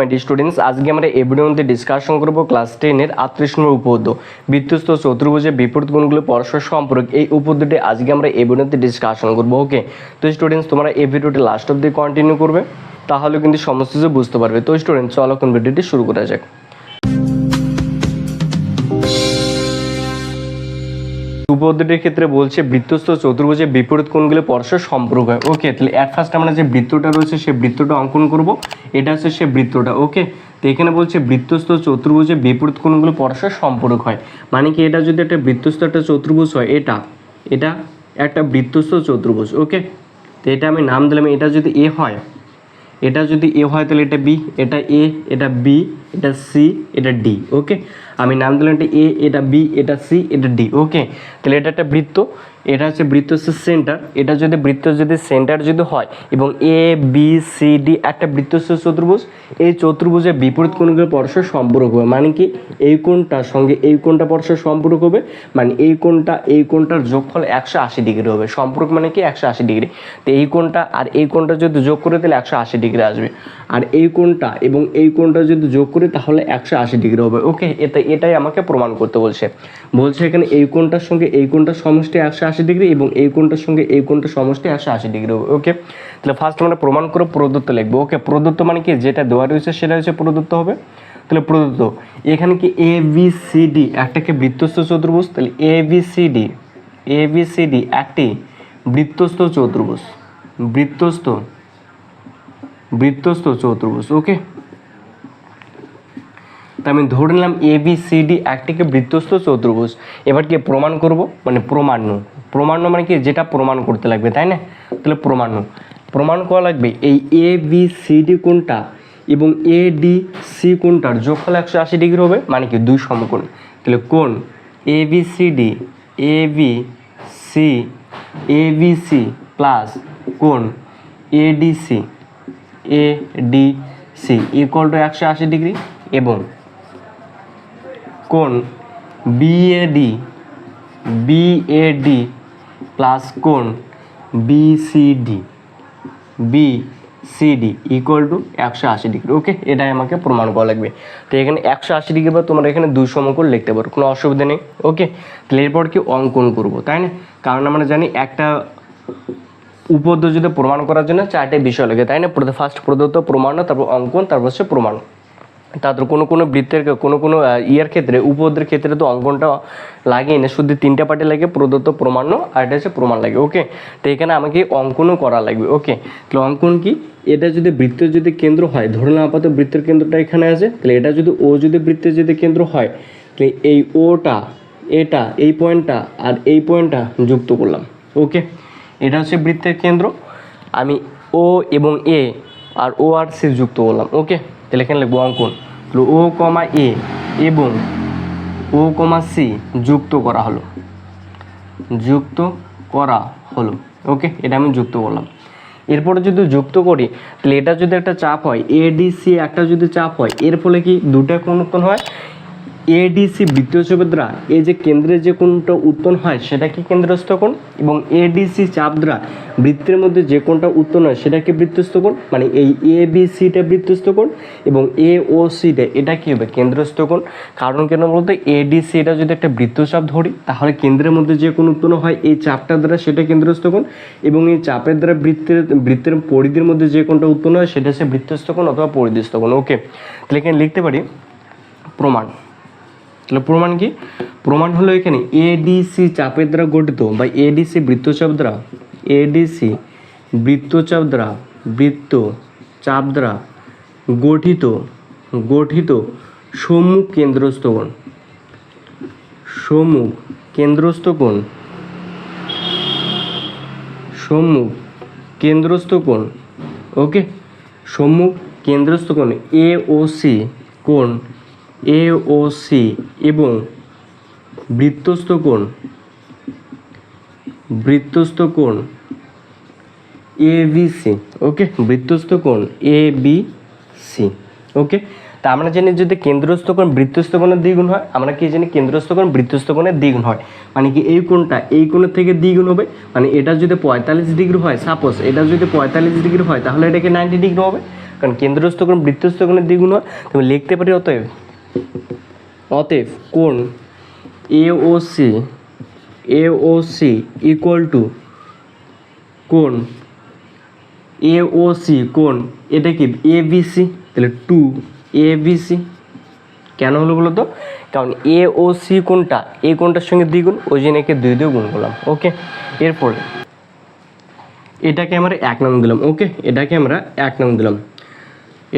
My students আজকে আমরা এই মধ্যে ডিসকাশন করব ক্লাস টেনের আটত্রিশ নম্বর উপপাদ্য চতুর্ভুজের বিপরীত গুণগুলো পরস্পর সম্পর্ক। এই উপপাদ্যটি আজকে আমরা এই ভিডিওতে ডিসকাশন করব ওকে তো স্টুডেন্টস তোমরা এই ভিডিওটি লাস্ট অব্দি কন্টিনিউ করবে, তাহলে কিন্তু সমস্ত কিছু বুঝতে পারবে। তো স্টুডেন্টস চলো কোন ভিডিওটি শুরু করা যাক। উপপাদ্যটির ক্ষেত্রে বলছে বৃত্তস্থ চতুর্ভুজের বিপরীত কোণগুলো পরস্পর সম্পর্ক হয়। ওকে তাহলে অ্যাট ফার্স্ট আমরা যে বৃত্তটা রয়েছে সেই বৃত্তটা অঙ্কন করব। এটা হচ্ছে সে বৃত্তটা ওকে তো এখানে বলছে বৃত্তস্থ চতুর্ভুজের বিপরীত কোণগুলো পরস্পর সম্পর্ক হয়। মানে কি এটা যদি একটা বৃত্তস্থ একটা চতুর্ভুজ হয়, এটা এটা একটা বৃত্তস্থ চতুর্ভুজ ওকে তো এটা আমি নাম দিলাম, এটা যদি এ হয় এটা যদি এ হয় তাহলে এটা বি, এটা এ, এটা বি, এটা সি, এটা ডি ওকে আমি নাম দিলাম এটা এ, এটা বি, এটা সি, এটা ডি ওকে তাহলে এটা একটা বৃত্ত এটা হচ্ছে বৃত্ত হচ্ছে সেন্টার এটা যদি বৃত্ত যদি সেন্টার যদি হয় এবং এ বি সি ডি একটা বৃত্ত হচ্ছে চতুর্ভুজ, এই চতুর্ভুজের বিপরীত কোণগুলো পরস্পর সম্পর্ক হবে। মানে কি? এই কোণটার সঙ্গে এই কোণটা পরস্পর সম্পর্ক হবে। মানে এই কোণটা, এই কোণটার যোগফল একশো আশি ডিগ্রি হবে। সম্পর্ক মানে কি? একশো আশি ডিগ্রি। তো এই কোণটা আর এই কোণটা যদি যোগ করে তাহলে একশো আশি ডিগ্রি আসবে। আর এই কোণটা এবং এই কোণটা যদি যোগ করি তাহলে একশো আশি ডিগ্রি হবে। ওকে এটা এটাই আমাকে প্রমাণ করতে বলছে। বলছে এখানে এই কোণটার সঙ্গে এই কোণটার সমষ্টি একশো আশি ডিগ্রি এবং এই কোণটার সঙ্গে এই কোণটার সমষ্টি একশো আশি ডিগ্রি, ওকে? তাহলে ফার্স্ট আমরা প্রমাণ করে প্রদত্ত লিখব, ওকে? প্রদত্ত মানে কি? যেটা দেওয়া রয়েছে সেটা হচ্ছে প্রদত্ত হবে। তাহলে প্রদত্ত, এখানে কি এ বি সি ডি একটাকে বৃত্তস্থ চতুর্ভুজ? তাহলে A B C D A B C D একটি বৃত্তস্থ চতুর্ভুজ, বৃত্তস্থ বৃত্তস্থ চতুর্ভুজ, ওকে? তা আমি ধরে নিলাম এ বি সি ডি একটিকে বৃত্তস্থ চতুর্ভুজ। এবার কি প্রমাণ করব? মানে প্রমাণ্য প্রমাণ্য মানে কি? যেটা প্রমাণ করতে লাগবে, তাই না? তাহলে প্রমাণ্য প্রমাণ করা লাগবে, এই এ বি সি ডি কোনটা এবং এ ডি সি কোনটার যোগফল একশো আশি ডিগ্রি হবে মানে কি দুই সমকোণ। তাহলে কোন A B C D A B C A B C plus কোন A D C A D C equal to একশো আশি ডিগ্রি এবং কোন বিএডি বিএডি প্লাস কোন বিসিডি বিসিডি ইকুয়াল টু একশো আশি ডিগ্রি ওকে এটাই আমাকে প্রমাণ করা লাগবে। তো এখানে একশো আশি ডিগ্রি বা তোমরা এখানে দুই সমকোণ লিখতে পারো, কোনো অসুবিধা নেই ওকে তাহলে এরপর কি অঙ্কন করব, তাই না? কারণ আমরা জানি একটা উপদ্য প্রমাণ করার জন্য চারটে বিষয় লাগে, তাই না? ফার্স্ট প্রদত্ত প্রমাণ, তারপর অঙ্কন, তারপর হচ্ছে প্রমাণ। তারপর কোনো কোনো বৃত্তের কোনো কোনো ইয়ের ক্ষেত্রে উপদ্রের ক্ষেত্রে তো অঙ্কনটা লাগে না। শুধু তিনটা পার্টি লাগে প্রদত্ত প্রমাণ্য আর এটা হচ্ছে প্রমাণ লাগে, ওকে? তো এখানে আমাকে অঙ্কনও করা লাগবে, ওকে? তাহলে অঙ্কন কি? এটা যদি বৃত্তের যদি কেন্দ্র হয় ধরুন আপাতত বৃত্তের কেন্দ্রটা এখানে আছে, তাহলে এটা যদি ও যদি বৃত্তের যদি কেন্দ্র হয়, তাহলে এই ওটা এটা এই পয়েন্টটা আর এই পয়েন্টটা যুক্ত করলাম, ওকে? এটা হচ্ছে বৃত্তের কেন্দ্র, আমি ও এবং এ আর ও আর সি যুক্ত করলাম, ওকে? তাহলে এখানে অঙ্কন তাহলে ও কমা এ এবং ও কমা সি যুক্ত করা হলো যুক্ত করা হলো ওকে এটা আমি যুক্ত করলাম এরপরে যদি যুক্ত করি তাহলে এটা যদি একটা চাপ হয় এডিসি একটা যদি চাপ হয় এর ফলে কি দুটা কোন কোন হয় এডিসি বৃত্তীয় চাপের দ্বারা এই যে কেন্দ্রে যে কোনটা উত্তন হয়, সেটা কি কেন্দ্রস্থ কোণ? এবং এডিসি চাপ দ্বারা বৃত্তের মধ্যে যে কোনটা উত্তন হয়, সেটা কি বৃত্তস্থ কোণ? মানে এই এ বি সিটা বৃত্তস্থ কোণ এবং এ ও সিটা এটা কি হবে? কেন্দ্রস্থ কোণ। কারণ কেন বলতে? এডিসি এটা যদি একটা বৃত্তচাপ ধরি, তাহলে কেন্দ্রের মধ্যে যে কোণ উৎপন্ন হয়, এই চাপটার দ্বারা সেটা কেন্দ্রস্থ কোণ এবং এই চাপের দ্বারা বৃত্তের বৃত্তের পরিধির মধ্যে যে কোনটা উৎপন্ন হয়, সেটা সে বৃত্তস্থ কোণ অথবা পরিধিস্থ কোণ। ওকে তাহলে এখানে লিখতে পারি প্রমাণ। তাহলে প্রমাণ কি? প্রমাণ হলো এখানে এডিসি চাপের দ্বারা গঠিত বা এডিসি বৃত্তচাপ দ্বারা এডিসি বৃত্তচাপ দ্বারা, বৃত্ত চাপ দ্বারা গঠিত গঠিত সম্মুখ কেন্দ্রস্থ কোণ। সম্মুখ কেন্দ্রস্থ কোণ। সম্মুখ কেন্দ্রস্থ কোণ। ওকে সম্মুখ কেন্দ্রস্থ কোণ। এ ও সি কোণ। এ ও সি এবং বৃত্তস্থ কোণ। বৃত্তস্থ কোণ এ ওকে বৃত্তস্থ কোণ এ বি সি ওকে তা আমরা জানি যদি কেন্দ্রস্থ কোণ বৃত্তস্থ কোণের দ্বিগুণ হয়, আমরা কি জানি কেন্দ্রস্থ কোণ বৃত্তস্থ কোণের দ্বিগুণ হয়। মানে কি এই কোণটা এই কোণের থেকে দ্বিগুণ হবে? মানে এটা যদি পঁয়তাল্লিশ ডিগ্রি হয় সাপোজ এটা যদি পঁয়তাল্লিশ ডিগ্রি হয়, তাহলে এটাকে নাইনটি ডিগ্রি হবে। কারণ কেন্দ্রস্থ কোণ বৃত্তস্থ কোণের দ্বিগুণ হয়। তুমি লিখতে পারি অতএব অতএব কোণ A O C A O C equal to কোণ এ ও সি কোণ এটা কি এ বি সি তাহলে টু এ বি সি কেন হলো বলো তো কারণ এ ও সি কোনটা এই কোনটার সঙ্গে দ্বিগুণ, ওই জন্য একে দুই দিয়ে গুণ করলাম ওকে এরপরে এটাকে আমরা এক নং দিলাম ওকে এটাকে আমরা এক নং দিলাম।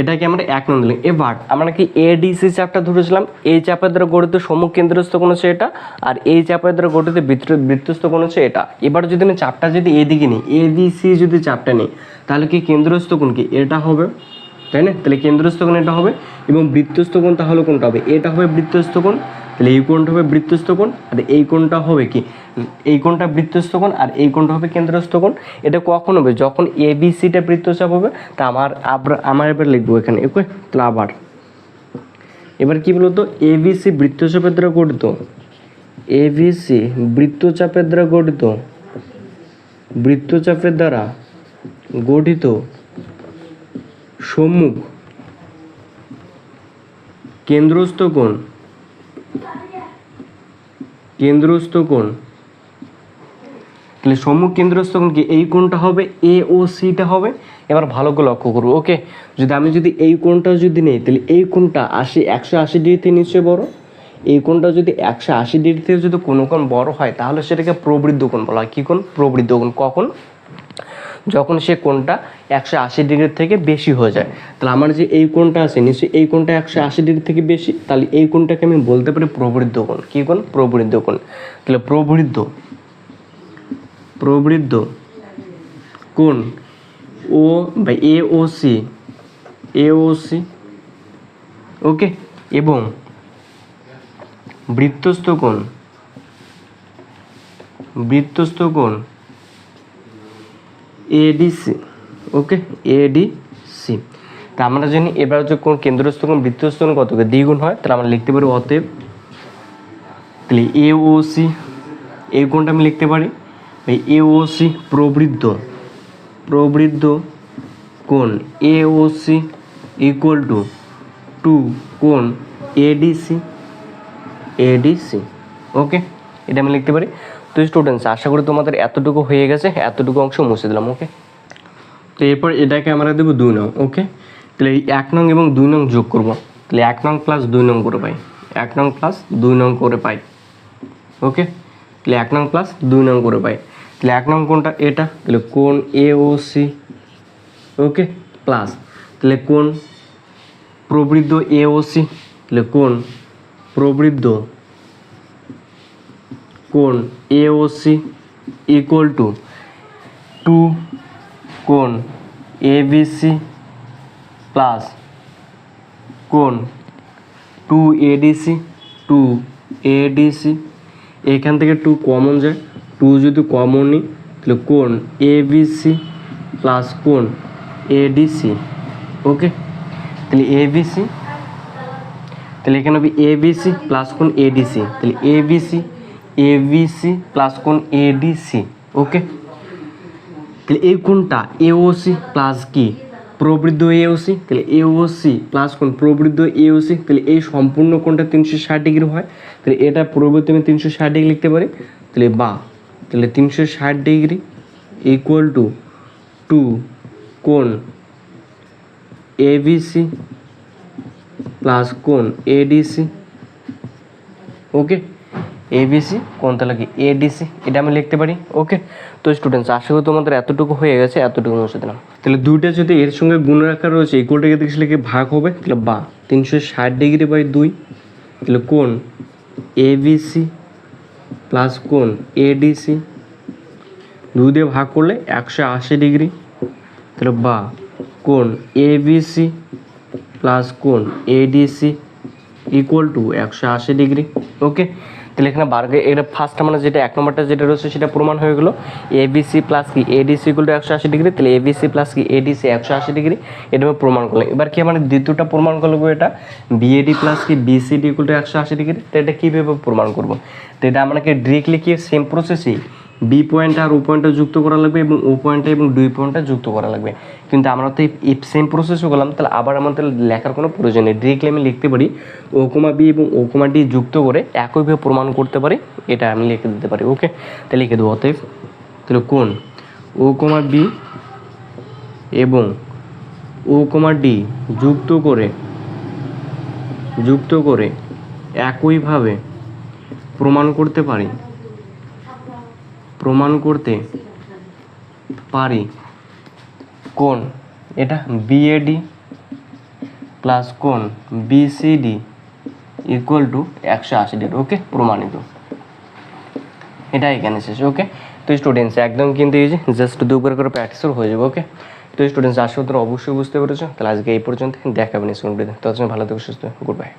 এটাকে আমরা এক নম্বর দিলাম। এবার আমরা কি এডিসি চাপটা ধরেছিলাম? এই চাপের দ্বারা গঠিত কেন্দ্রস্থ কোণ হচ্ছে এটা, আর এই চাপের দ্বারা গঠিত বৃত্ত বৃত্তস্থ কোণ হচ্ছে এটা। এবার যদি আমি চাপটা যদি এদিকে নিই এবিসি যদি চাপটা নিই, তাহলে কি কেন্দ্রস্থ কোণ কি? এটা হবে, তাই না? তাহলে কেন্দ্রস্থ কোণ এটা হবে, এবং বৃত্তস্থ কোণ তাহলে কোনটা হবে? এটা হবে বৃত্তস্থ কোণ তাহলে এই কোণটা হবে বৃত্তস্থ কোণ, আর এই কোণটা হবে কি? এই কোণটা বৃত্তস্থ কোণ, আর এই কোণটা হবে কেন্দ্রস্থ কোণ। এটা কখন হবে? যখন এ বি সিটা বৃত্তচাপ হবে, তা আমার আবার, আমার এবার লিখব এখানে, ওকে? তাহলে আবার। এবার কি বলতো? এ বি সি বৃত্তচাপের দ্বারা গঠিত। এ বি সি বৃত্তচাপের দ্বারা গঠিত। বৃত্তচাপের দ্বারা গঠিত সম্মুখ কেন্দ্রস্থ কোণ। কেন্দ্রস্থ কোণ? তাহলে সম্মুখ কেন্দ্রস্থ কোণ কি এই কোণটা হবে? এ ও সিটা হবে? এবার ভালো করে লক্ষ্য করব ওকে যদি আমি যদি এই কোণটা যদি নেই, তাহলে এই কোণটা আশি, একশো আশি ডিগ্রিতে নিশ্চয়ই বড়। এই কোণটা যদি একশো আশি ডিগ্রিতে যদি কোনো কোণ বড় হয়, তাহলে সেটাকে প্রবৃদ্ধ কোণ বলা হয়। কী কোণ? প্রবৃদ্ধ কোণ। কখন? যখন সে কোণটা একশো আশি ডিগ্রির থেকে বেশি হয়ে যায়, তাহলে আমার যে এই কোণটা আছে, নিশ্চয়ই এই কোণটা একশো আশি ডিগ্রি থেকে বেশি, তাহলে এই কোণটাকে আমি বলতে পারি প্রবৃদ্ধ কোণ। কী কোণ? প্রবৃদ্ধ কোণ। তাহলে প্রবৃদ্ধ প্রবৃদ্ধ কোণ ও বা এ O C A O C ওকে এবং বৃত্তস্থ কোণ বৃত্তস্থ কোণ এডিসি ওকে এডিসি তা আমরা জানি এবার হচ্ছে কোন কেন্দ্রস্থ কোন বৃত্তস্থ কত দ্বিগুণ হয়? তাহলে আমরা লিখতে পারি অতএব তাহলে এ ও সি এই কোণটা আমি লিখতে পারি? এ ও সি প্রবৃদ্ধ প্রবৃদ্ধ কোণ A O C equal to two কোণ এডিসি এডিসি ওকে এটা আমি লিখতে পারি। তো স্টুডেন্টস আশা করি তোমাদের এতটুকু হয়ে গেছে, এতটুকু অংশ মুছে দিলাম ওকে তো এরপর এটাকে আমরা দেবো দুই নং ওকে তাহলে এই এক নং এবং দুই নং যোগ করব। তাহলে এক নং প্লাস দুই নং করে পাই। এক নং প্লাস দুই নং করে পাই ওকে তাহলে এক নং প্লাস দুই নং করে পাই। তাহলে এক নং কোনটা? এটা। তাহলে কোন A O C okay plus তাহলে কোন প্রবৃদ্ধ এ ও সি তাহলে কোন প্রবৃদ্ধ কোণ A O C equal to two কোণ এ বি সি প্লাস কোণ টু এডিসি টু এডিসি এখান থেকে টু কমন যায়। টু যদি কমন নিই, তাহলে কোণ এ বি সি প্লাস কোণ এডিসি ওকে তাহলে এ বি সি তাহলে এখানে হবে এ বি সি প্লাস কোণ এডিসি তাহলে A B C A B C plus কোণ এডিসি ওকে তাহলে এই কোণটা এওসি প্লাস কি? প্রবৃদ্ধ এওসি তাহলে এওসি প্লাস কোণ প্রবৃদ্ধ এওসি তাহলে এই সম্পূর্ণ কোণটা তিনশো ষাট ডিগ্রি হয়? তাহলে এটা প্রবৃদ্ধ আমি তিনশো ষাট ডিগ্রি লিখতে পারি। তাহলে বা, তাহলে তিনশো ষাট ডিগ্রি ইকুয়াল টু টু কোণ এবিসি প্লাস কোণ এডিসি ওকে এবিসি কোন তাহলে কি এডিসি এটা আমি লিখতে পারি? ওকে তো স্টুডেন্টস আশা করি তোমাদের এতটুকু হয়ে গেছে, এতটুকু মুছে দিলাম তাহলে দুইটা যদি এর সঙ্গে গুণ রাখা রয়েছে ইকুয়ালটাকে দেখলে কি ভাগ হবে, তাহলে বা, তিনশো ষাট ডিগ্রি বাই দুই, তাহলে কোন? এবিসি প্লাস কোন? এডিসি দুই দিয়ে ভাগ করলে একশো আশি ডিগ্রি তাহলে বা, কোন? এবিসি প্লাস কোন? এডিসি ইকুয়াল টু একশো আশি ডিগ্রি ওকে তাহলে এখানে বার্গে এটা ফার্স্ট মানে যেটা এক নম্বরটা যেটা রয়েছে সেটা প্রমাণ হয়ে গেলো। এবিসি প্লাস কি এডিসি ইকুয়াল একশো আশি ডিগ্রি তাহলে এবিসি প্লাস কি এডিসি একশো আশি ডিগ্রি এটা আমি প্রমাণ করলাম। এবার কি মানে দ্বিতীয়টা প্রমাণ করব এটা? বিএডি প্লাস কি বিসিডি ইকুয়াল টু একশো আশি ডিগ্রি তো এটা কীভাবে প্রমাণ করব? তো এটা আমাকে ডিরেক্টলি কি সেম প্রসেসই বি পয়েন্ট আর ও পয়েন্টটা যুক্ত করা লাগবে এবং ও পয়েন্টটা এবং দুই পয়েন্টটা যুক্ত করা লাগবে। কিন্তু আমরা তো এই সেম প্রসেসও করলাম তাহলে আবার আমাদের লেখার কোনো প্রয়োজন নেই। ডিরেক্টলি আমি লিখতে পারি ও কমা বি এবং ও কমা ডি যুক্ত করে একইভাবে প্রমাণ করতে পারি, এটা আমি লিখে দিতে পারি ওকে তাহলে লিখে দেবো অতএব, তাহলে কোন? ও কমা বি এবং ও কমা ডি যুক্ত করে যুক্ত করে একইভাবে প্রমাণ করতে পারি। প্রমাণ করতে পারি। কোন এটা বিএডি প্লাস কোন বিসিডি ইকুয়াল টু একশো আশি ডিগ্রি ওকে প্রমাণিত। এটা এখানে শেষ ওকে তো স্টুডেন্টস একদম কিন্তু এই যে জাস্ট দুবার করে প্র্যাকটিসও হয়ে যাবে ওকে তো স্টুডেন্টস আসলে তোমরা অবশ্যই বুঝতে পেরেছ? তাহলে আজকে এই পর্যন্ত দেখাবেন স্কুল ততক্ষণ ভালো থেকে, সুস্থ গুড বাই